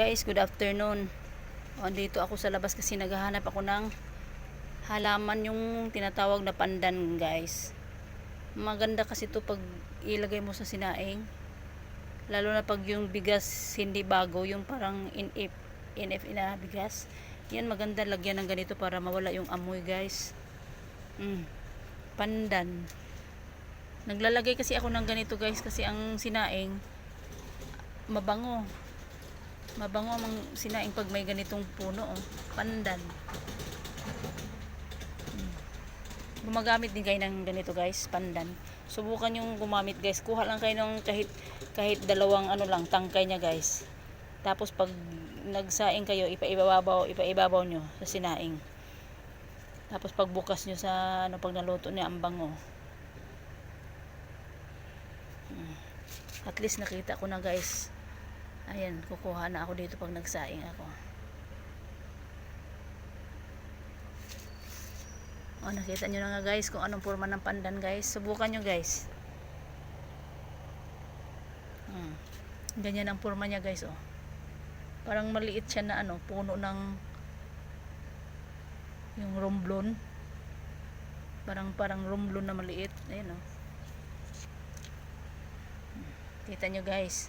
guys, good afternoon. O, andito ako sa labas kasi naghahanap ako ng halaman yung tinatawag na pandan guys. Maganda kasi to pag ilagay mo sa sinaing. Lalo na pag yung bigas hindi bago, yung parang inif, inif na bigas. Yan maganda lagyan ng ganito para mawala yung amoy guys. Mm. Pandan. Naglalagay kasi ako ng ganito guys kasi ang sinaing mabango. Mabango ang sinaing pag may ganitong puno, oh. pandan. Hmm. Gumagamit din kayo ng ganito guys, pandan. Subukan yung gumamit guys. Kuha lang kayo ng kahit, kahit dalawang ano lang, tangkay niya guys. Tapos pag nagsaing kayo, ipaibabaw, ipaibabaw nyo sa sinaing. Tapos pagbukas nyo sa ano pag naluto niya ang bango. Hmm. At least nakita ko na guys. Ayan, kukuha na ako dito pag nagsaing ako. O, nakita nyo na nga guys kung anong forma ng pandan guys. Subukan nyo guys. Hmm. Ganyan ang forma niya guys, oh. Parang maliit siya na ano, puno ng yung romblon. Parang parang romblon na maliit. Ayun, oh. Kita nyo guys.